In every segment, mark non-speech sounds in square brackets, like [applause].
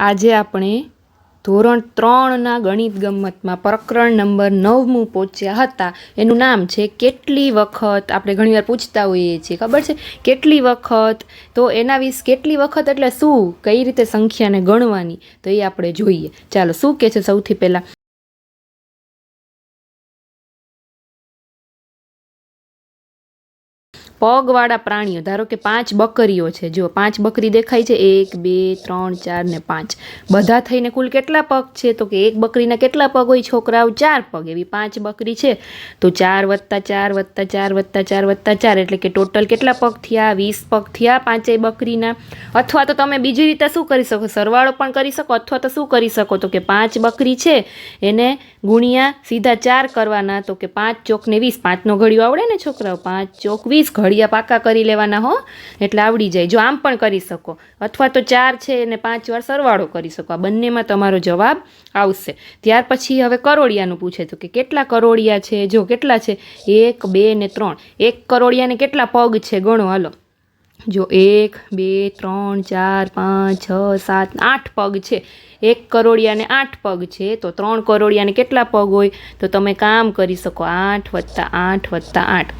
આજે આપણે ધોરણ ત્રણના ગણિત ગમતમાં પ્રકરણ નંબર નવમું પહોંચ્યા હતા. એનું નામ છે કેટલી વખત? આપણે ઘણીવાર પૂછતા હોઈએ છીએ, ખબર છે? કેટલી વખત? તો એના વિશે કેટલી વખત એટલે શું? કઈ રીતે સંખ્યાને ગણવાની? તો એ આપણે જોઈએ. ચાલો, શું કહે છે સૌથી પહેલાં? પગવાળા પ્રાણીઓ, ધારો કે પાંચ બકરીઓ છે જો પાંચ બકરી દેખાય છે, એક, બે, ત્રણ, ચાર ને પાંચ. બધા થઈને કુલ કેટલા પગ છે? તો કે એક બકરીના કેટલા પગ હોય? છોકરાઓ ચાર પગ, એવી પાંચ બકરી છે. તો ચાર વત્તા ચાર વત્તા ચાર વત્તા ચાર વત્તા ચાર, એટલે કે ટોટલ કેટલા પગ થયા? વીસ પગ થયા પાંચેય બકરીના. અથવા તો તમે બીજી રીતે શું કરી શકો? સરવાળો પણ કરી શકો, અથવા તો શું કરી શકો? તો કે પાંચ બકરી છે, એને ગુણ્યા સીધા ચાર કરવાના. તો કે પાંચ ચોક ને વીસ. પાંચનો ઘડિયો આવડે ને છોકરાઓ? પાંચ ચોક વીસ ઘડિયા. પાકા કરી લેવાના હો, એટલે આવડી જાય. જો આમ પણ કરી શકો. અથવા તો ચાર છે એને પાંચ વાર સરવાળો કરી શકો. આ બંનેમાં તમારો જવાબ આવશે. ત્યાર પછી હવે કરોડિયાનું પૂછે તો કે કેટલા કરોડિયા છે? જો કેટલા છે? એક, બે ને ત્રણ. એક કરોડિયાને કેટલા પગ છે? ગણો, હાલો. જો એક, બે, ત્રણ, ચાર, પાંચ, છ, સાત, આઠ પગ છે. એક કરોડિયાને આઠ પગ છે. તો ત્રણ કરોડિયાને કેટલા પગ હોય? તો તમે કામ કરી શકો. આઠ વત્તા આઠ વત્તા આઠ.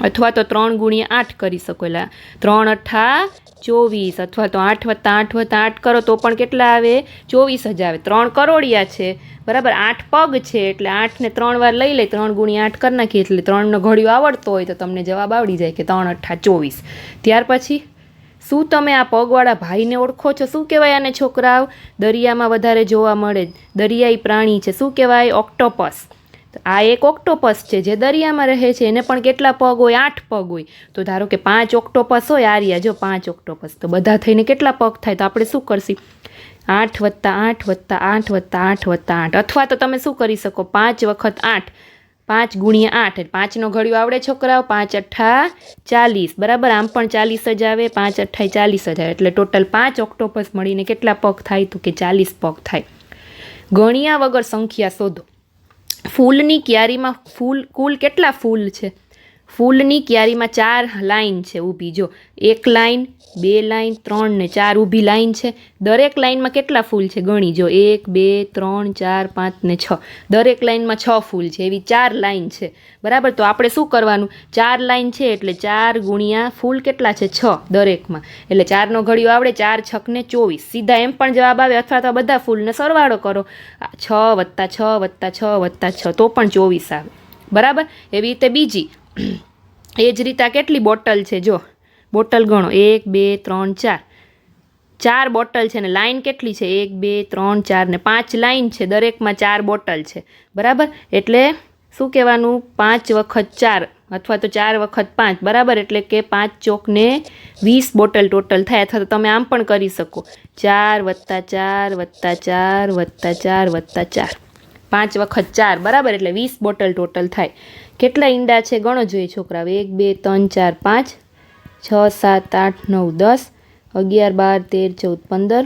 અથવા તો ત્રણ ગુણ્યા આઠ કરી શકો. એટલે ત્રણ અઠ્ઠા ચોવીસ અથવા તો આઠ વત્તા આઠ વત્તા આઠ કરો તો પણ કેટલા આવે? ચોવીસ જ આવે. ત્રણ કરોડિયા છે. બરાબર? આઠ પગ છે. એટલે આઠને ત્રણ વાર લઈ લે ત્રણ ગુણ્યા આઠ કરી નાખીએ. એટલે ત્રણનો ઘડિયો આવડતો હોય તો તમને જવાબ આવડી જાય કે ત્રણ અઠ્ઠા ચોવીસ. ત્યાર પછી, શું તમે આ પગવાળા ભાઈને ઓળખો છો? શું કહેવાય આને છોકરાઓ? દરિયામાં વધારે જોવા મળે. દરિયાઈ પ્રાણી છે. શું કહેવાય? ઓક્ટોપસ. આ એક ઓક્ટોપસ છે, જે દરિયામાં રહે છે, એને પણ કેટલા પગ હોય? આઠ પગ હોય. તો ધારો કે પાંચ ઓક્ટોપસ હોય, આર્યા, જો પાંચ ઓક્ટોપસ. તો બધા થઈને કેટલા પગ થાય? તો આપણે શું કરશી? આઠ વત્તા આઠ વત્તા આઠ વત્તા આઠ વત્તા આઠ. અથવા તો તમે શું કરી શકો? પાંચ વખત આઠ. પાંચ ગુણ્યા આઠ. પાંચનો ઘડિયો આવડે છોકરાઓ? પાંચ અઠ્ઠા ચાલીસ. બરાબર? આમ પણ ચાલીસ જ આવે. પાંચ અઠ્ઠાઈ ચાલીસ જ આવે. એટલે ટોટલ પાંચ ઓક્ટોપસ મળીને કેટલા પગ થાય? તો કે ચાલીસ પગ થાય. ગણ્યા વગર સંખ્યા શોધો. ફૂલની ક્યારીમાં ફૂલ કુલ કેટલા ફૂલ છે? ફૂલની ક્યારીમાં ચાર લાઈન છે ઊભી. જો એક લાઈન, બે લાઈન, ત્રણ ને ચાર ઊભી લાઈન છે. દરેક લાઈનમાં કેટલા ફૂલ છે ગણી? જો એક, બે, ત્રણ, ચાર, પાંચ ને છ. દરેક લાઈનમાં છ ફૂલ છે. એવી ચાર લાઈન છે. બરાબર? તો આપણે શું કરવાનું? ચાર લાઈન છે એટલે ચાર ગુણ્યા ફૂલ કેટલા છે? છ દરેકમાં. એટલે ચારનો ઘડિયો આવડે ચાર છકને ચોવીસ. સીધા એમ પણ જવાબ આવે અથવા તો બધા ફૂલને સરવાળો કરો. છ વત્તા છ વત્તા છ વત્તા છ તો પણ ચોવીસ આવે. બરાબર? એવી રીતે બીજી એ જ રીતે આ કેટલી બોટલ છે? જો, બોટલ ગણો. એક, બે, ત્રણ, ચાર. ચાર બોટલ છે ને લાઇન કેટલી છે? એક, બે, ત્રણ, ચાર ને પાંચ લાઇન છે. દરેકમાં ચાર બોટલ છે. બરાબર? એટલે શું કહેવાનું? પાંચ વખત ચાર અથવા તો ચાર વખત પાંચ. બરાબર? એટલે કે પાંચ ચોકને વીસ બોટલ ટોટલ થાય. અથવા તો તમે આમ પણ કરી શકો. ચાર વત્તા ચાર વત્તા ચાર વત્તા ચાર વત્તા ચાર. પાંચ વખત ચાર. બરાબર? એટલે વીસ બોટલ ટોટલ થાય. કેટલા ઈંડા છે ગણો જોઈએ છોકરાઓ? એક, બે, ત્રણ, ચાર, પાંચ, છ, સાત, આઠ, નવ, દસ, અગિયાર, બાર, તેર, ચૌદ, પંદર,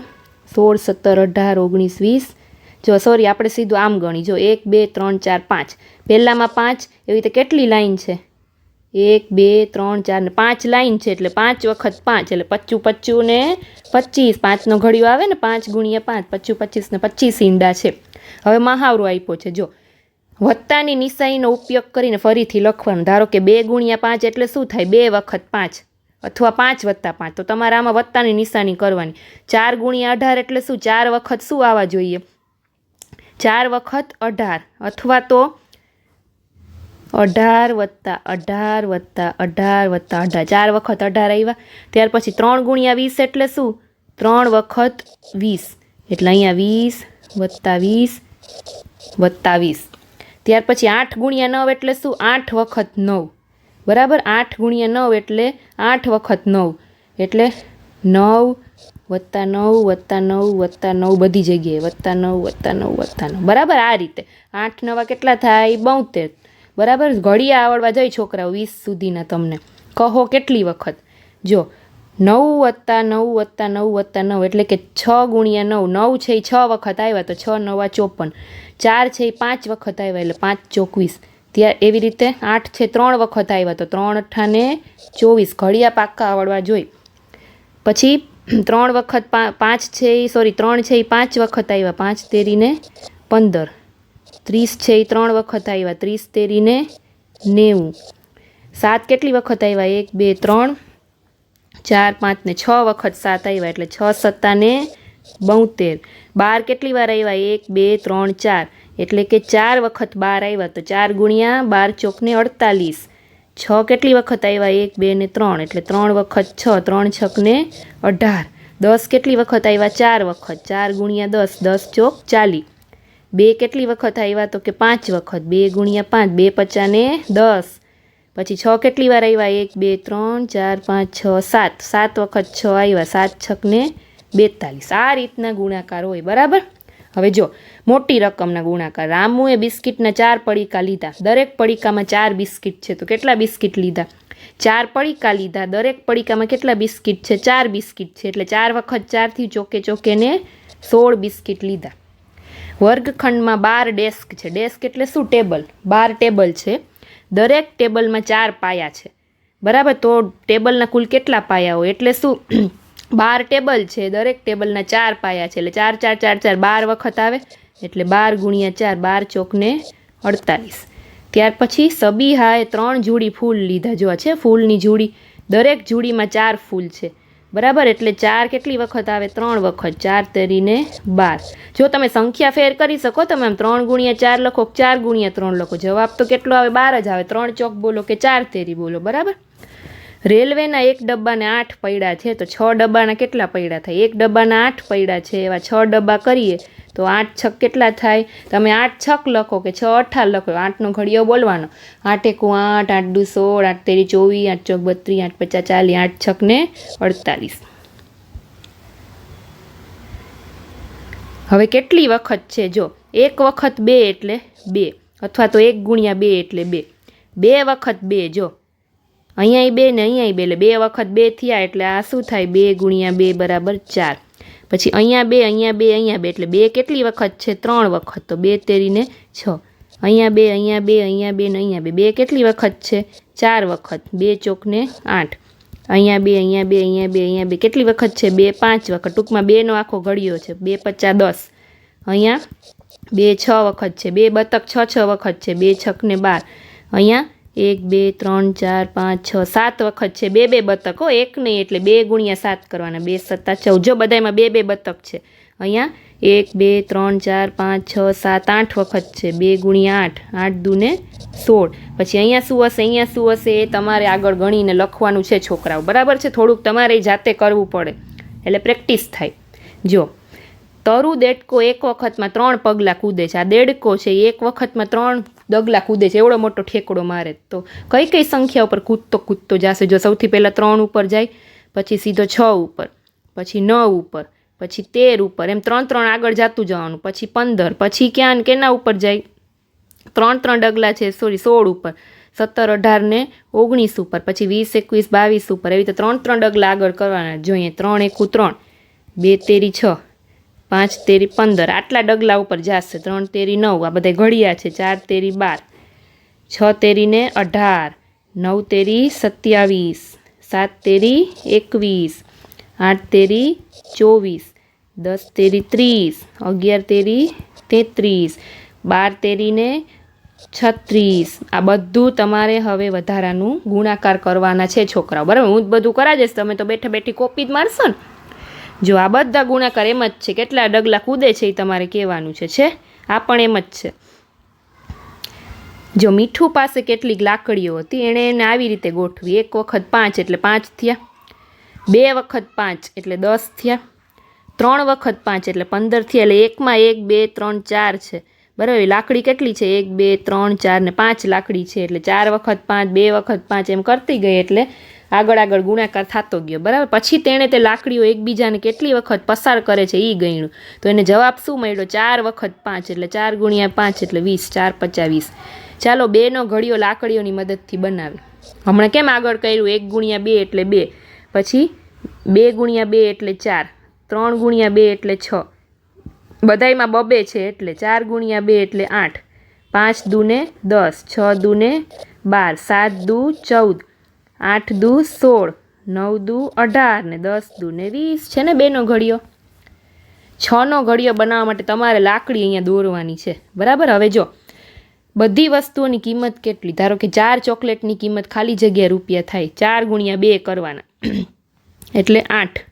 સોળ, સત્તર, અઢાર, ઓગણીસ, વીસ. જો સોરી આપણે સીધું આમ ગણી. જો, એક, બે, ત્રણ, ચાર, પાંચ. પહેલાંમાં પાંચ, એવી રીતે કેટલી લાઈન છે? એક, બે, ત્રણ, ચાર ને પાંચ લાઈન છે એટલે પાંચ વખત પાંચ એટલે પચ્ચું પચ્ચું ને પચીસ પાંચનો ઘડિયો આવે ને પાંચ ગુણ્યા પાંચ, પચ્ચું પચીસ ને પચીસ ઈંડા છે. હવે મહાવરો આપ્યો છે. જો વત્તાની નિશાનીનો ઉપયોગ કરીને ફરીથી લખવાનું. ધારો કે બે ગુણ્યા પાંચ એટલે શું થાય? બે વખત પાંચ. અથવા પાંચ વત્તા પાંચ. તો તમારે આમાં વત્તાની નિશાની કરવાની. ચાર ગુણ્યા અઢાર એટલે શું? ચાર વખત શું આવવા જોઈએ? ચાર વખત અઢાર. અથવા તો અઢાર વત્તા અઢાર વત્તા અઢાર વત્તા અઢાર. ચાર વખત અઢાર આવ્યા. ત્યાર પછી ત્રણ ગુણ્યા વીસ એટલે શું? ત્રણ વખત વીસ. એટલે અહીંયા વીસ વત્તા વીસ વત્તા વીસ. ત્યાર પછી આઠ ગુણ્યા નવ એટલે શું? આઠ વખત નવ. બરાબર? આઠ ગુણ્યા નવ એટલે આઠ વખત નવ. એટલે નવ વત્તા નવ વત્તા નવ વત્તા નવ બધી જગ્યાએ વત્તા નવ વત્તા નવ વત્તા નવ. બરાબર? આ રીતે. આઠ નવા કેટલા થાય? બોતેર. બરાબર? ઘડિયા આવડવા જાય છોકરાઓ, વીસ સુધીના તમને. કહો કેટલી વખત? જો નવ વત્તા નવ વત્તા નવ વત્તા નવ એટલે કે છ ગુણ્યા નવ નવ છે એ છ વખત આવ્યા તો છ, નવા ચોપન. ચાર છે એ પાંચ વખત આવ્યા એટલે પાંચ ચોવીસ ત્યાં એવી રીતે આઠ છે ત્રણ વખત આવ્યા તો ત્રણ અઠ્ઠાને ચોવીસ. ઘડિયા પાક્કા આવડવા જોઈ. પછી ત્રણ વખત પાંચ છે એ સોરી ત્રણ છે એ પાંચ વખત આવ્યા પાંચ તેરીને પંદર. ત્રીસ છે એ ત્રણ વખત આવ્યા ત્રીસ તેરીને નેવું. સાત કેટલી વખત આવ્યા એક, બે, ત્રણ. ચાર, પાંચ ને છ વખત સાત આવ્યા એટલે છ સત્તાને બોતેર. બાર કેટલી વાર આવ્યા? એક, બે, ત્રણ, ચાર. એટલે કે ચાર વખત બાર આવ્યા. તો ચાર ગુણ્યા બાર ચોકને અડતાલીસ. છ કેટલી વખત આવ્યા? એક, બે ને ત્રણ. એટલે ત્રણ વખત છ, ત્રણ છકને અઢાર. દસ કેટલી વખત આવ્યા? ચાર વખત. ચાર ગુણ્યા દસ દસ ચોક ચાલી. બે કેટલી વખત આવ્યા? તો કે પાંચ વખત. બે ગુણ્યા પાંચ, બે પચાને દસ. પછી છ કેટલી વાર આવ્યા એક, બે, ત્રણ, ચાર, પાંચ, છ, સાત. સાત વખત છ આવ્યા સાત છકને બેતાલીસ. આ રીતના ગુણાકાર હોય, બરાબર? હવે જો, મોટી રકમના ગુણાકાર. રામુએ બિસ્કિટના ચાર પડીકા લીધા. દરેક પડીકામાં ચાર બિસ્કિટ છે. તો કેટલા બિસ્કિટ લીધા? ચાર પડીકા લીધા. દરેક પડીકામાં કેટલા બિસ્કિટ છે? ચાર બિસ્કિટ છે. એટલે ચાર વખત ચારથી ચોકે ચોકેને સોળ બિસ્કિટ લીધા. વર્ગખંડમાં બાર ડેસ્ક છે. ડેસ્ક એટલે શું? ટેબલ. બાર ટેબલ છે. દરેક ટેબલમાં ચાર પાયા છે. બરાબર? તો ટેબલના કુલ કેટલા પાયા હોય? એટલે શું? [clears throat] બાર ટેબલ છે, દરેક ટેબલના ચાર પાયા છે. એટલે ચાર ચાર ચાર ચાર, બાર વખત આવે. એટલે બાર ગુણ્યા ચાર, બાર ચોકને અડતાલીસ. ત્યાર પછી સબીહાએ ત્રણ જોડી ફૂલ લીધા. જોવા છે ફૂલની જોડી. દરેક જોડીમાં ચાર ફૂલ છે. બરાબર? એટલે ચાર કેટલી વખત આવે? ત્રણ વખત. ચાર તેરીને બાર. જો તમે સંખ્યા ફેર કરી શકો, તમે આમ ત્રણ ગુણ્યા ચાર લખો, ચાર ગુણ્યા ત્રણ લખો. જવાબ તો કેટલો આવે? બાર જ આવે. ત્રણ ચોક બોલો કે ચાર તેરી બોલો. બરાબર? રેલવેના એક ડબ્બાને આઠ પૈડા છે, તો છ ડબ્બાના કેટલા પૈડા થાય? એક ડબ્બાના આઠ પૈડા છે, એવા છ ડબ્બા કરીએ, તો આઠ છક કેટલા થાય? તમે આઠ છક લખો કે છ અઠાર લખો, આઠનો ઘડિયો બોલવાનો. આઠ એકુ આઠ આઠ દુ સોળ, આઠ તેરી ચોવીસ, આઠ ચોક બત્રીસ, આઠ પચાસ, ચાલીસ, આઠ છક ને અડતાલીસ. હવે કેટલી વખત છે? જો, એક વખત બે એટલે બે, અથવા તો એક ગુણ્યા બે એટલે બે. બે વખત બે, જો. અહીંયા બે ને અહીંયા બે, એટલે બે વખત બે થયા એટલે આ શું થાય? બે ગુણ્યા બે બરાબર ચાર. પછી અહીંયા બે અહીંયા બે અહીંયા બે, એટલે બે કેટલી વખત છે? ત્રણ વખત. તો બે તેરીને છ. અહીંયા બે અહીંયા બે અહીંયા બે ને અહીંયા બે. બે કેટલી વખત છે? ચાર વખત. બે ચોકને આઠ. અહીંયા બે અહીંયા બે અહીંયા બે અહીંયા બે. કેટલી વખત છે? બે પાંચ વખત. ટૂંકમાં બેનો આખો ઘડિયો છે. બે પચાસ દસ. અહીંયા બે છ વખત છે. બે બતક છ છ વખત છે. બે છકને બાર. અહીંયા એક, બે, ત્રણ, ચાર, પાંચ, છ, સાત વખત છે. બે બે બતક હો. એક નહીં એટલે બે ગુણ્યા સાત કરવાના. બે સત્તા ચૌદ. જો બધામાં બે બે બતક છે. અહીંયા એક, બે, ત્રણ, ચાર, પાંચ, છ, સાત, આઠ વખત છે. બે ગુણ્યા આઠ. આઠ દુને સોળ. પછી અહીંયા શું હશે? અહીંયા શું હશે? એ તમારે આગળ ગણીને લખવાનું છે છોકરાઓ. બરાબર છે? થોડુંક તમારે જાતે કરવું પડે. એટલે પ્રેક્ટિસ થાય. જો, તરુ દેડકો એક વખતમાં ત્રણ પગલાં કૂદે છે. આ દેડકો છે. એક વખતમાં ત્રણ ડગલા કૂદે છે, એવડો મોટો ઠેકડો મારે તો. કઈ કઈ સંખ્યા ઉપર કૂદતો કૂદતો જશે? જો સૌથી પહેલાં ત્રણ ઉપર જાય, પછી સીધો છ ઉપર, પછી નવ ઉપર, પછી તેર ઉપર, એમ ત્રણ ત્રણ આગળ જતું જવાનું, પછી પંદર, પછી ક્યાં ને કેના ઉપર જાય? ત્રણ ત્રણ ડગલા છે, સોરી, સોળ ઉપર, સત્તર, અઢાર ને ઓગણીસ ઉપર, પછી વીસ, એકવીસ, બાવીસ ઉપર, એવી રીતે ત્રણ ત્રણ ડગલા આગળ કરવાના જોઈએ. ત્રણ એકું ત્રણ, બે તેરી છ. પાંચ, તેરી, પંદર. આટલા ડગલા ઉપર જશે. ત્રણ, તેરી, નવ. આ બધા ઘડિયા છે. ચાર, તેરી, બાર. છ તેરીને અઢાર. નવ, તેરી, સત્યાવીસ. સાત, તેરી, એકવીસ. આઠ, તેરી, ચોવીસ. દસ, તેરી, ત્રીસ. અગિયાર, તેરી, તેત્રીસ. બાર તેરીને છત્રીસ. આ બધું તમારે હવે વધારાનું ગુણાકાર કરવાના છે છોકરાઓ. બરાબર? હું જ બધું કરા તમે તો બેઠા બેઠી કોપી જ મારશો ને. જો આ બધા ગુણાકાર એમ જ છે. કેટલા ડગલા કૂદે છે એ તમારે કહેવાનું છે છે? આ પણ એમ જ છે. જો મીઠું પાસે કેટલીક લાકડીઓ હતી, એણે એને આવી રીતે ગોઠવી. એક વખત પાંચ એટલે પાંચ થયા. બે વખત પાંચ એટલે દસ થયા. ત્રણ વખત પાંચ એટલે પંદર થયા. એટલે એકમાં એક, બે, ત્રણ, ચાર છે. બરાબર? લાકડી કેટલી છે? એક, બે, ત્રણ, ચાર ને પાંચ લાકડી છે. એટલે ચાર વખત પાંચ, બે વખત પાંચ એમ કરતી ગઈ એટલે આગળ આગળ ગુણાકાર થતો ગયો, બરાબર? પછી તેણે તે લાકડીઓ એકબીજાને કેટલી વખત પસાર કરે છે એ ગણ્યું. તો એને જવાબ શું મળ્યો? ચાર વખત પાંચ, એટલે ચાર ગુણ્યા પાંચ એટલે વીસ, ચાર પચાવીસ ચાલો બેનો ઘડીઓ લાકડીઓની મદદથી બનાવી. હમણાં કેમ આગળ કર્યું? એક ગુણ્યા બે એટલે બે. પછી બે ગુણ્યા બે એટલે ચાર. ત્રણ ગુણ્યા બે એટલે છ. બધાયમાં બબે છે એટલે ચાર ગુણ્યા બે એટલે આઠ. પાંચ દૂને દસ, છ દૂને બાર, સાત દુ ચૌદ. આઠ દુ સોળ, નવ દુ અઢાર ને દસ દુ ને વીસ છે ને બેનો ઘડિયો છનો ઘડિયો બનાવવા માટે તમારે લાકડી અહીંયા દોરવાની છે. બરાબર? હવે જો, બધી વસ્તુઓની કિંમત કેટલી? ધારો કે ચાર ચોકલેટની કિંમત ખાલી જગ્યા રૂપિયા થાય, ચાર ગુણ્યા બે કરવાના. [clears throat] એટલે આઠ.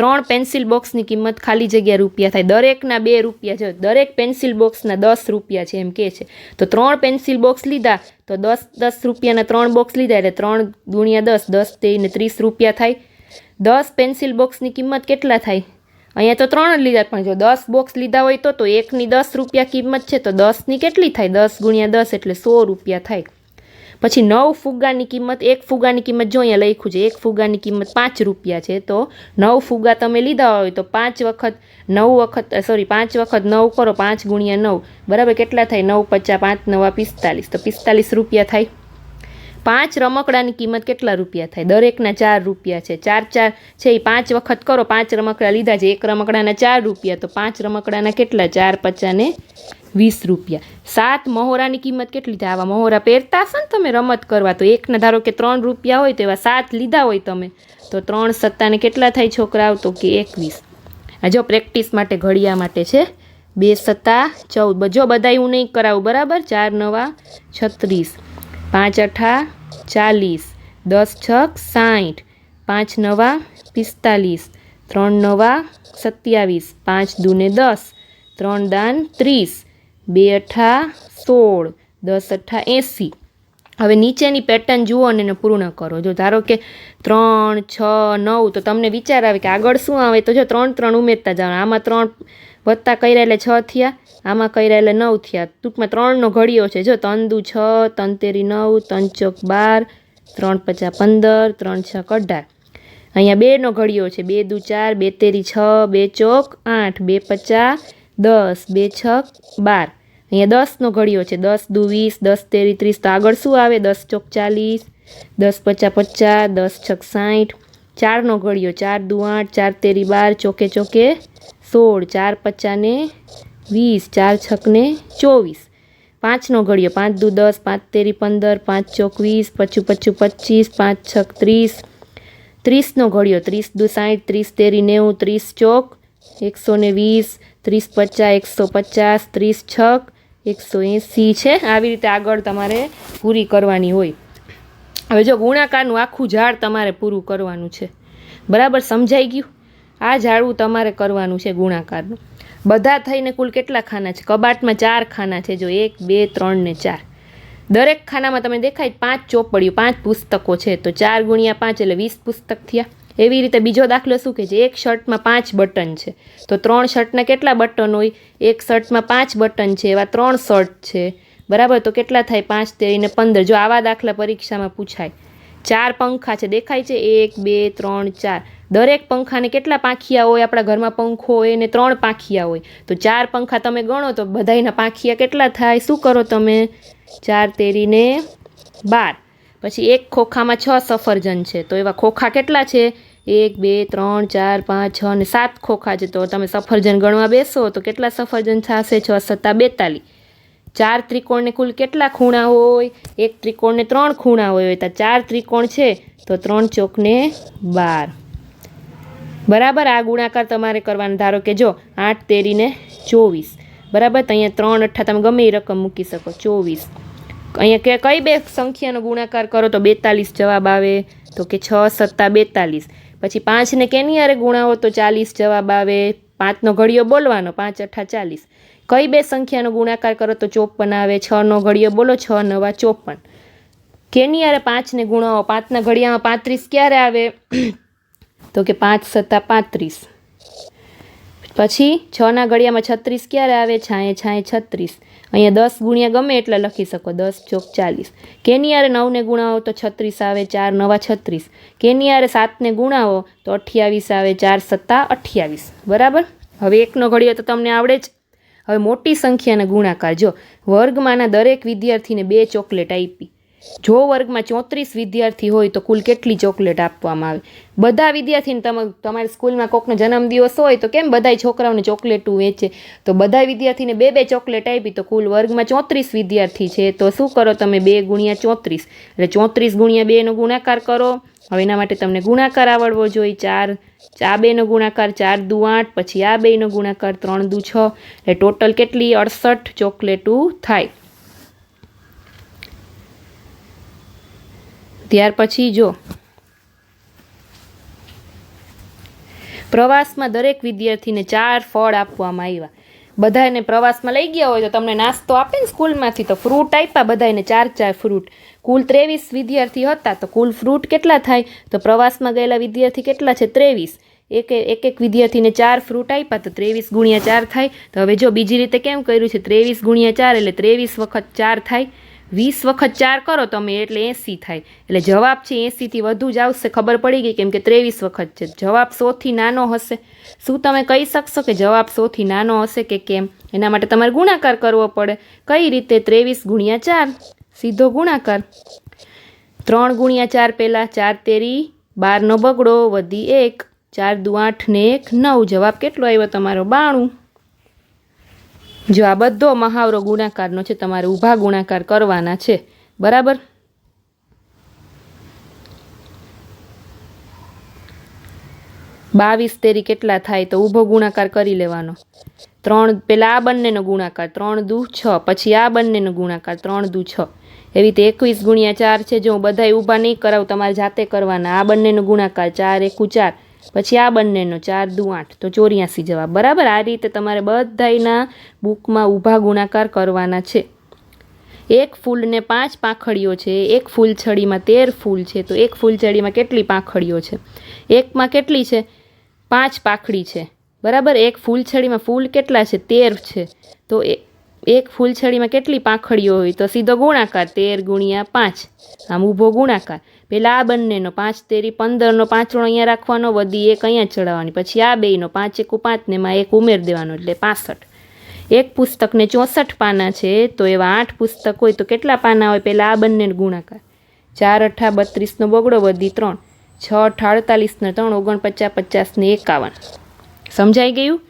ત્રણ પેન્સિલ બોક્સની કિંમત ખાલી જગ્યા રૂપિયા થાય. દરેકના બે રૂપિયા છે. દરેક પેન્સિલ બોક્સના દસ રૂપિયા છે એમ કે છે. તો ત્રણ પેન્સિલ બોક્સ લીધા, તો દસ દસ રૂપિયાના ત્રણ બોક્સ લીધા એટલે ત્રણ ગુણ્યા દસ દસ તેને ત્રીસ રૂપિયા થાય. દસ પેન્સિલ બોક્સની કિંમત કેટલા થાય? અહીંયા તો ત્રણ જ લીધા પણ જો દસ બોક્સ લીધા હોય તો તો એકની દસ રૂપિયા કિંમત છે, તો દસની કેટલી થાય? દસ ગુણ્યા દસ એટલે સો રૂપિયા થાય. પછી નવ ફુગ્ગાની કિંમત, એક ફુગ્ગાની કિંમત જો અહીંયા લખ્યું છે, એક ફુગ્ગાની કિંમત પાંચ રૂપિયા છે, તો નવ ફુગ્ગા તમે લીધા હોય તો પાંચ વખત નવ વખત સોરી પાંચ વખત નવ કરો, પાંચ ગુણ્યા નવ. બરાબર કેટલા થાય? નવ પચાસ પાંચ, નવા પિસ્તાલીસ. તો પિસ્તાલીસ રૂપિયા થાય. પાંચ રમકડાની કિંમત કેટલા રૂપિયા થાય? દરેકના ચાર રૂપિયા છે. ચાર ચાર છે એ પાંચ વખત કરો, પાંચ રમકડા લીધા છે, એક રમકડાના ચાર રૂપિયા. તો પાંચ રમકડાના કેટલા? ચાર પચાને વીસ રૂપિયા. સાત મહોરાની કિંમત કેટલી થાય? આવા મહોરા પહેરતા હશો ને તમે રમત કરવા, તો એકના ધારો કે ત્રણ રૂપિયા હોય તો એવા સાત લીધા હોય તમે, તો ત્રણ સત્તાને કેટલા થાય છોકરાઓ? તો કે એકવીસ. આ જો પ્રેક્ટિસ માટે, ઘડિયા માટે છે. બે સત્તા, ચૌદ. જો બધા હું નહીં કરાવું, બરાબર? ચાર, નવા, છત્રીસ. પાંચ, અઠા, ચાલીસ. દસ, છક સાઠ પાંચ, નવા, પિસ્તાલીસ. ત્રણ, નવા, સત્યાવીસ. પાંચ, દૂને દસ. ત્રણ, દાન, ત્રીસ. બે અઠા સોળ, દસ અઠા એંસી. હવે નીચેની પેટર્ન જુઓ અને એને પૂર્ણ કરો. જો ધારો કે ત્રણ, છ, નવ, તો તમને વિચાર આવે કે આગળ શું આવે? તો જો ત્રણ ત્રણ ઉમેરતા જાઓ. આમાં ત્રણ વત્તા કર્યા એટલે છ થયા, આમાં કર્યા એટલે નવ થયા. ટૂંકમાં ત્રણનો ઘડિયો છે. જો ત્રણ દુ છ, ત્રણ તેરી નવ, ત્રણ ચોક બાર, ત્રણ પચાસ પંદર, ત્રણ છ અઢાર. અહીંયા બેનો ઘડિયો છે. બે દુ ચાર, બે તેરી છ, બે ચોક આઠ, બે પચાસ, દસ, બે છક બાર. અહીંયા દસનો ઘડિયો છે. દસ દુ વીસ, દસ તેરી ત્રીસ. તો આગળ શું આવે? દસ ચોક ચાલીસ, દસ પચાસ પચાસ, દસ છક સાઠ ચારનો ઘડિયો. ચાર દુ આઠ, ચાર તેરી બાર, ચોકે ચોકે સોળ. ચાર પચાને વીસ, ચાર છકને ચોવીસ. પાંચનો ઘડિયો. પાંચ દુ દસ, પાંચ તેરી પંદર, પાંચ ચોક વીસ, પચું પચું પચીસ, પાંચ છક ત્રીસ. ત્રીસનો ઘડિયો. ત્રીસ દુ સાઠ ત્રીસ તેરી નેવું, ત્રીસ ચોક, એકસો ને વીસ, ત્રીસ પચાસ, એકસો પચાસ, ત્રીસ છક એકસો એંસી છે. આવી રીતે આગળ તમારે પૂરી કરવાની હોય. હવે જો ગુણાકારનું આખું ઝાડ તમારે પૂરું કરવાનું છે. બરાબર સમજાઈ ગયું? આ ઝાડવું તમારે કરવાનું છે ગુણાકારનું. બધા થઈને કુલ કેટલા ખાના છે? કબાટમાં ચાર ખાના છે જો એક, બે, ત્રણ ને ચાર. દરેક ખાનામાં તમે દેખાય પાંચ ચોપડીઓ, પાંચ પુસ્તકો છે. તો ચાર ગુણ્યા પાંચ એટલે વીસ પુસ્તક થયા. એવી રીતે બીજો દાખલો શું કે છે એક શર્ટમાં પાંચ બટન છે? તો ત્રણ શર્ટના કેટલા બટન હોય? એક શર્ટમાં પાંચ બટન છે, એવા ત્રણ શર્ટ છે. બરાબર? તો કેટલા થાય? પાંચ તેરીને પંદર. જો આવા દાખલા પરીક્ષામાં પૂછાય. ચાર પંખા છે. દેખાય છે? એક, બે, ત્રણ, ચાર. દરેક પંખાને કેટલા પાંખિયા હોય? આપણા ઘરમાં પંખો હોય ને ત્રણ પાંખિયા હોય. તો ચાર પંખા તમે ગણો તો બધાયના પાંખિયા કેટલા થાય? શું કરો તમે? ચાર તેરીને બાર. પછી એક ખોખામાં છ સફરજન છે. તો એવા ખોખા કેટલા છે? એક, બે, ત્રણ, ચાર, પાંચ, છ અને સાત ખોખા છે. તો તમે સફરજન ગણવા બેસો તો કેટલા સફરજન થશે? છ સત્તા બેતાલીસ. ચાર ત્રિકોણને કુલ કેટલા ખૂણા હોય? એક ત્રિકોણને ત્રણ ખૂણા હોય તો ચાર ત્રિકોણ છે. તો ત્રણ ચોકને બાર. બરાબર? આ ગુણાકાર તમારે કરવાનો. ધારો કે જો આઠ તેરીને ચોવીસ. બરાબર? તો અહીંયા ત્રણ અઠ્ઠા તમે ગમે એ રકમ મૂકી શકો. ચોવીસ. અહીંયા કે કઈ બે સંખ્યાનો ગુણાકાર કરો તો બેતાલીસ જવાબ આવે. તો કે છ સત્તા બેતાલીસ. પછી પાંચને કેની હારે ગુણાવો તો ચાલીસ જવાબ આવે? પાંચનો ઘડિયો બોલવાનો, પાંચ અઠ્ઠા ચાલીસ. કઈ બે સંખ્યાનો ગુણાકાર કરો તો ચોપન આવે? છનો ઘડિયો બોલો, છ નવા ચોપન. કેની હારે પાંચને ગુણાવો? પાંચના ઘડિયામાં પાંત્રીસ ક્યારે આવે? [clears throat] તો કે પાંચ સત્તા પાંત્રીસ. પછી છના ઘડિયામાં છત્રીસ ક્યારે આવે? છાંએ છાંએ છત્રીસ. અહીંયા દસ ગુણ્યા ગમે એટલે લખી શકો, દસ ચોક ચાલીસ. કેની યારે નવને ગુણાવો તો છત્રીસ આવે ચાર, નવા છત્રીસ. કેની યારે સાતને ગુણાવો તો અઠ્યાવીસ આવે ચાર, સત્તા અઠ્યાવીસ. બરાબર? હવે એકનો ઘડિયો તો તમને આવડે જ. હવે મોટી સંખ્યાના ગુણાકાર. જો વર્ગમાંના દરેક વિદ્યાર્થીને બે ચોકલેટ આપી જો વર્ગમાં ચોત્રીસ વિદ્યાર્થી હોય તો કુલ કેટલી ચોકલેટ આપવામાં આવે? બધા વિદ્યાર્થીને તમે તમારી સ્કૂલમાં કોકનો જન્મદિવસ હોય તો કેમ બધાય છોકરાઓને ચોકલેટું વેચે? તો બધા વિદ્યાર્થીને બે બે ચોકલેટ આપી તો કુલ વર્ગમાં ચોત્રીસ વિદ્યાર્થી છે. તો શું કરો તમે? બે ગુણ્યા ચોત્રીસ. એટલે ચોત્રીસ ગુણ્યા બેનો ગુણાકાર કરો. હવે એના માટે તમને ગુણાકાર આવડવો જોઈએ. ચાર આ બેનો ગુણાકાર, ચાર દુ આઠ, પછી આ બેનો ગુણાકાર, ત્રણ દુ છ. એટલે ટોટલ કેટલી? અડસઠ ચોકલેટું થાય. ત્યાર પછી જો. પ્રવાસમાં દરેક વિદ્યાર્થીને ચાર ફળ આપવામાં આવ્યા. બધાને પ્રવાસમાં લઈ ગયા હોય તો તમને નાસ્તો આપે ને સ્કૂલમાંથી તો ફ્રૂટ આપ્યા બધાને ચાર ચાર ફ્રૂટ. કુલ ત્રેવીસ વિદ્યાર્થી હતા તો કુલ ફ્રૂટ કેટલા થાય? તો પ્રવાસમાં ગયેલા વિદ્યાર્થી કેટલા છે? ત્રેવીસ. એક એક એક વિદ્યાર્થીને ચાર ફ્રૂટ આપ્યા તો ત્રેવીસ ગુણ્યા ચાર થાય. તો હવે જો બીજી રીતે કેમ કર્યું છે? ત્રેવીસ ગુણ્યા ચાર એટલે ત્રેવીસ વખત ચાર થાય. વીસ વખત ચાર કરો તમે એટલે એંસી થાય. એટલે જવાબ છે એંસીથી વધુ જ આવશે, ખબર પડી ગઈ કેમ કે ત્રેવીસ વખત છે. જવાબ સોથી નાનો હશે. શું તમે કહી શકશો કે જવાબ સોથી નાનો હશે કે કેમ? એના માટે તમારે ગુણાકાર કરવો પડે. કઈ રીતે? ત્રેવીસ ગુણ્યા ચાર? સીધો ગુણાકાર. ત્રણ ગુણ્યા ચાર પહેલાં ચાર તેરી, બારનો બગડો વધી એક, ચાર દુ આઠ ને એક, નવ. જવાબ કેટલો આવ્યો તમારો? બાણું. જો આ બધો મહાવરો ગુણાકારનો છે, તમારે ઊભા ગુણાકાર કરવાના છે. બરાબર? બાવીસ તેરી કેટલા થાય તો ઊભો ગુણાકાર કરી લેવાનો. ત્રણ, પેલા આ બંનેનો ગુણાકાર, ત્રણ દુ છ, પછી આ બંનેનો ગુણાકાર, ત્રણ દુ છ. એવી રીતે એકવીસ ગુણ્યા ચાર છે, જો હું બધાય ઊભા નહીં કરાવું, તમારે જાતે કરવાના. આ બંનેનો ગુણાકાર ચાર, એકુ ચાર. પછી આ બંનેનો ચાર દુ આઠ તો ચોર્યાસી જવાબ. બરાબર? આ રીતે તમારે બધાયના બુકમાં ઊભા ગુણાકાર કરવાના છે. એક ફૂલને પાંચ પાંખડીઓ છે, એક ફૂલછડીમાં તેર ફૂલ છે, તો એક ફૂલછડીમાં કેટલી પાંખડીઓ છે? એકમાં કેટલી છે? પાંચ પાંખડી છે. બરાબર? એક ફૂલછડીમાં ફૂલ કેટલા છે? તેર છે. તો એક ફૂલછડીમાં કેટલી પાંખડીઓ હોય? તો સીધો ગુણાકાર, તેર ગુણ્યા પાંચ. આમ ઊભો ગુણાકાર. પહેલાં આ બંનેનો પાંચ તેરી, પંદરનો પાંચણો અહીંયા રાખવાનો, વધી એક અહીંયા ચડાવવાની. પછી આ બેયનો પાંચ, એકુ પાંચ એમાં એક ઉમેર દેવાનો, એટલે પાસઠ. એક પુસ્તકને ચોસઠ પાના છે, તો એવા આઠ પુસ્તક હોય તો કેટલા પાના હોય? પહેલાં આ બંને ગુણાકાર. ચાર, અઠા, બત્રીસનો બગડો, વધી ત્રણ. છ, અઠા, અડતાલીસને ત્રણ, ઓગણપચાસ, પચાસને એકાવન. સમજાઈ ગયું?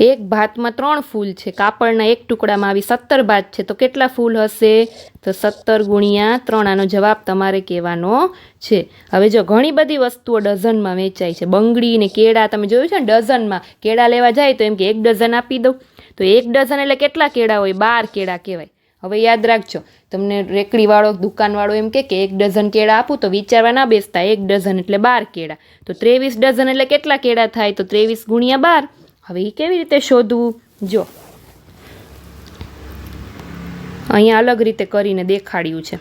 એક ભાતમાં ત્રણ ફૂલ છે. કાપડના એક ટુકડામાં આવી સત્તર ભાત છે. તો કેટલા ફૂલ હશે? તો સત્તર ગુણ્યા ત્રણ આનો જવાબ તમારે કહેવાનો છે. હવે જો ઘણી બધી વસ્તુઓ ડઝનમાં વેચાય છે. બંગડી ને કેળા તમે જોયું છે ને? ડઝનમાં. કેળા લેવા જાય તો એમ કે એક ડઝન આપી દઉં. તો એક ડઝન એટલે કેટલા કેળા હોય? બાર કેળા કહેવાય. હવે યાદ રાખજો. તમને રેકડીવાળો, દુકાનવાળો એમ કે એક ડઝન કેળા આપું તો વિચારવા ના બેસતા. એક ડઝન એટલે બાર કેળા. તો ત્રેવીસ ડઝન એટલે કેટલા કેળા થાય? તો ત્રેવીસ ગુણ્યા બાર. હવે એ કેવી રીતે શોધવું? જો. અહીંયા અલગ રીતે કરીને દેખાડ્યું છે.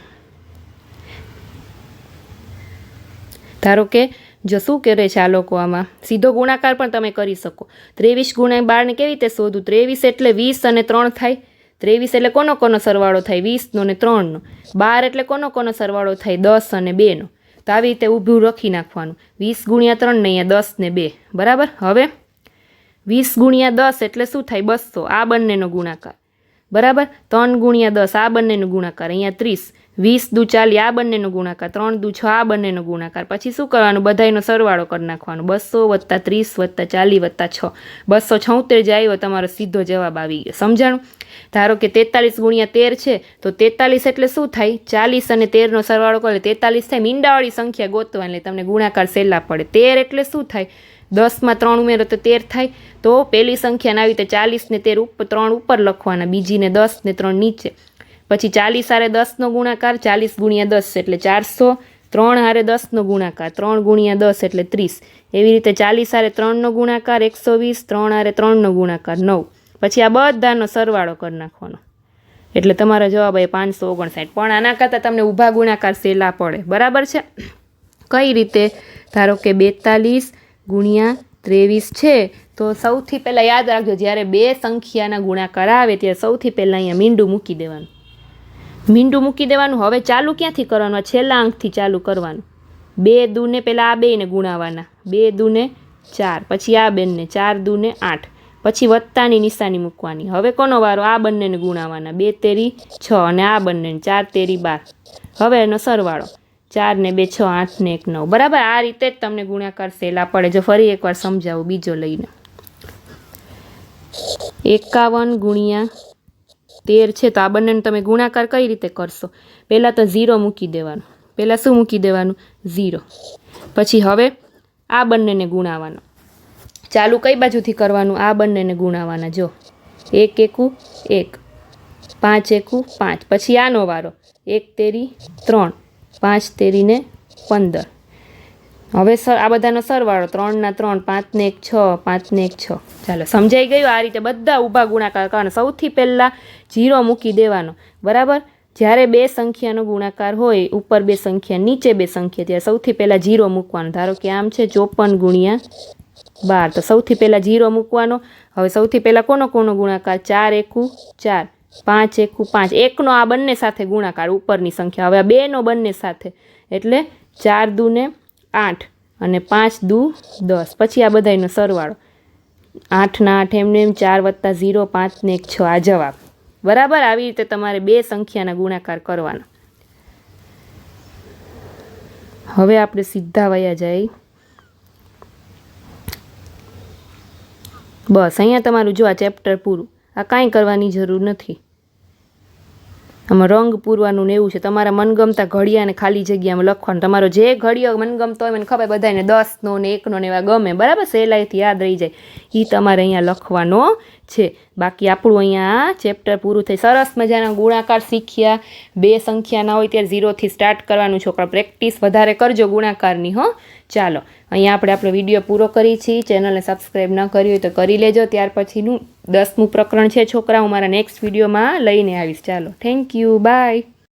ધારો કે, જો શું કરે છે આ લોકો આમાં? સીધો ગુણાકાર પણ તમે કરી શકો. ત્રેવીસ ગુણ્યા બારને કેવી રીતે શોધવું? ત્રેવીસ એટલે વીસ અને ત્રણ થાય. ત્રેવીસ એટલે કોનો કોનો સરવાળો થાય? વીસનો ને ત્રણનો. બાર એટલે કોનો કોનો સરવાળો થાય? દસ અને બેનો. તો આવી રીતે ઊભું રાખી નાખવાનું. વીસ ગુણ્યા ત્રણ ને અહીંયા દસ ને બે. બરાબર? હવે વીસ ગુણ્યા દસ એટલે શું થાય? બસો. આ બંનેનો ગુણાકાર. બરાબર? ત્રણ ગુણ્યા દસ, આ બંનેનો ગુણાકાર. અહીંયા ત્રીસ. વીસ દુ ચાલી આ બંનેનો ગુણાકાર. ત્રણ દુ છ, આ બંનેનો ગુણાકાર. પછી શું કરવાનું? બધાયનો સરવાળો કરી નાખવાનો. બસો વત્તા ત્રીસ વત્તા ચાલી વત્તા છ. બસો છોતેર જે આવ્યો, તમારો સીધો જવાબ આવી ગયો. સમજાણું? ધારો કે તેતાલીસ ગુણ્યા તેર છે, તો તેતાલીસ એટલે શું થાય? ચાલીસ અને તેરનો સરવાળો કરે તેતાલીસ થાય. મીંડાવાળી સંખ્યા ગોતવાની તમને ગુણાકાર સહેલા પડે. તેર એટલે શું થાય? દસમાં ત્રણ ઉમેરો તો તેર થાય. તો પહેલી સંખ્યાને આવી રીતે ચાલીસ ને તેર ઉપર ત્રણ ઉપર લખવાના. બીજીને દસ ને ત્રણ નીચે. પછી ચાલીસ હારે દસનો ગુણાકાર, ચાલીસ ગુણ્યા દસ એટલે ચારસો. ત્રણ હારે દસનો ગુણાકાર, ત્રણ ગુણ્યા દસ એટલે ત્રીસ. એવી રીતે ચાલીસ હારે ત્રણનો ગુણાકાર, એકસો વીસ. ત્રણ હારે ત્રણનો ગુણાકાર, નવ. પછી આ બધાનો સરવાળો કરી નાખવાનો. એટલે તમારો જવાબ એ પાંચસો ઓગણસાઠ. પણ આના કરતાં તમને ઊભા ગુણાકાર સહેલા પડે. બરાબર છે? કઈ રીતે? ધારો કે બેતાલીસ ગુણ્યા ત્રેવીસ છે. તો સૌથી પહેલાં યાદ રાખજો, જ્યારે બે સંખ્યાના ગુણાકાર આવે ત્યારે સૌથી પહેલાં અહીંયા મીંડું મૂકી દેવાનું. મીંડું મૂકી દેવાનું, હવે ચાલુ ક્યાંથી કરવાનું? છેલ્લા અંકથી ચાલુ કરવાનું. બે દૂને પહેલાં આ બેને ગુણાવાના. બે દૂને ચાર. પછી આ બેનને ચાર દૂને આઠ. પછી વત્તાની નિશાની મૂકવાની. હવે કોનો વારો? આ બંનેને ગુણાવાના. બે તેરી છ અને આ બંનેને ચાર તેરી બાર. હવે એનો સરવાળો. ચાર ને બે, છ, આઠ ને એક, નવ. બરાબર? આ રીતે જ તમને ગુણાકાર સહેલા પડે. જો ફરી એકવાર સમજાવું, બીજો લઈને. એકાવન ગુણ્યા તેર છે. તો આ બંનેનો તમે ગુણાકાર કઈ રીતે કરશો? પહેલાં તો ઝીરો મૂકી દેવાનું. પહેલાં શું મૂકી દેવાનું? ઝીરો. પછી હવે આ બંનેને ગુણાવાનો. ચાલુ કઈ બાજુથી કરવાનું? આ બંનેને ગુણાવાના. જો, એક એકુ એક, પાંચ એકુ પાંચ. પછી આનો વારો. એક તેરી ત્રણ. પાંચ તેરીને પંદર. હવે સર આ બધાનો સરવાળો ત્રણના ત્રણ પાંચને એક છ પાંચને એક છ. ચાલો. સમજાઈ ગયું? આ રીતે બધા ઊભા ગુણાકાર કારણ સૌથી પહેલાં જીરો મૂકી દેવાનો. બરાબર? જ્યારે બે સંખ્યાનો ગુણાકાર હોય ઉપર બે સંખ્યા નીચે બે સંખ્યા ત્યારે સૌથી પહેલાં જીરો મૂકવાનો. ધારો કે આમ છે ચોપન ગુણ્યા બાર. તો સૌથી પહેલાં જીરો મૂકવાનો. હવે સૌથી પહેલાં કોનો કોનો ગુણાકાર? ચાર એકુ ચાર. પાંચ એકુ પાંચ. એકનો આ બંને સાથે ગુણાકાર ઉપરની સંખ્યા. હવે આ બેનો બંને સાથે. એટલે ચાર દુને આઠ અને પાંચ દુ દસ. પછી આ બધાયનો સરવાળો. આઠના આઠ એમને એમ ચાર વત્તા ઝીરો પાંચ ને એક છ. આ જવાબ. બરાબર? આવી રીતે તમારે બે સંખ્યાના ગુણાકાર કરવાના. હવે આપણે સીધા વયા જાય. બસ, અહીંયા તમારું જો આ ચેપ્ટર પૂરું. આ કાંઈ કરવાની જરૂર નથી. આમાં રંગ પૂરવાનું ને એવું છે. તમારા મનગમતા ઘડિયાને ખાલી જગ્યામાં લખવાનું. તમારો જે ઘડિયો મનગમતો હોય મને ખબર બધાને દસનો ને એકનો ને એવા ગમે. બરાબર? સહેલાઈથી યાદ રહી જાય. એ તમારે અહીંયા લખવાનો છે. બાકી આપણું અહીંયા ચેપ્ટર પૂરું થઈ. સરસ મજાના ગુણાકાર શીખ્યા. બે સંખ્યાના હોય ત્યારે ઝીરોથી સ્ટાર્ટ કરવાનું છોકરા પ્રેક્ટિસ વધારે કરજો ગુણાકારની, હો. ચાલો, અહીંયા આપણે આપણો વીડિયો પૂરો કરી છીએ. ચેનલને સબસ્ક્રાઈબ ન કરી હોય તો કરી લેજો. ત્યાર પછીનું દસમું પ્રકરણ છે છોકરા હું મારા નેક્સ્ટ વિડીયોમાં લઈને આવીશ. ચાલો થેન્ક યુ બાય